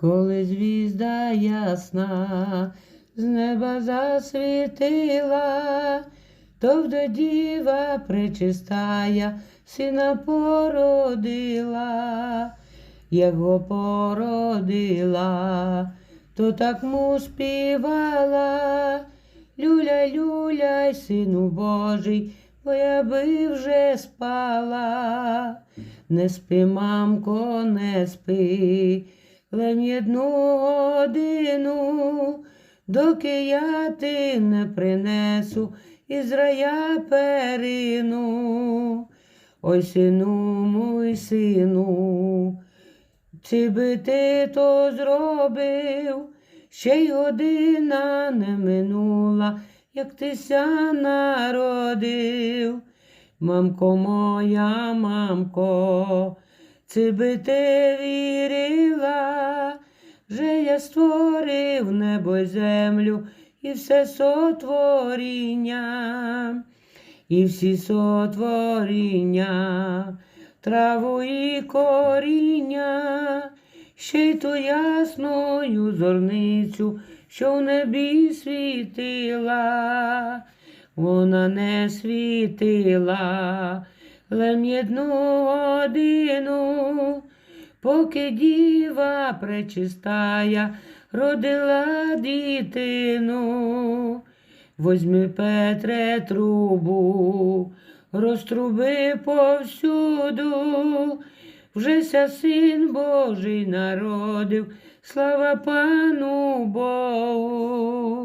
коли звізда ясна з неба засвітила, то вда діва пречистая сина породила, його породила, то так му співала, люля, люляй, сину Божий, бо я би вже спала. Не спи, мамко, не спи, лем одну годину, доки я ти не принесу із рая перину. Ой, сину, мой сину, чи би ти то зробив, ще й година не минула, як ти ся народив. Мамко моя, мамко, чи би ти вірила, вже я створив небо й землю і все сотворіння, і всі сотворіння, траву і коріння, ще й ту ясною зорницю, що в небі світила. Вона не світила лем єдну годину, поки діва пречистая родила дитину. Возьми Петре трубу, розтруби повсюду, вжеся син Божий народив, слава пану Богу.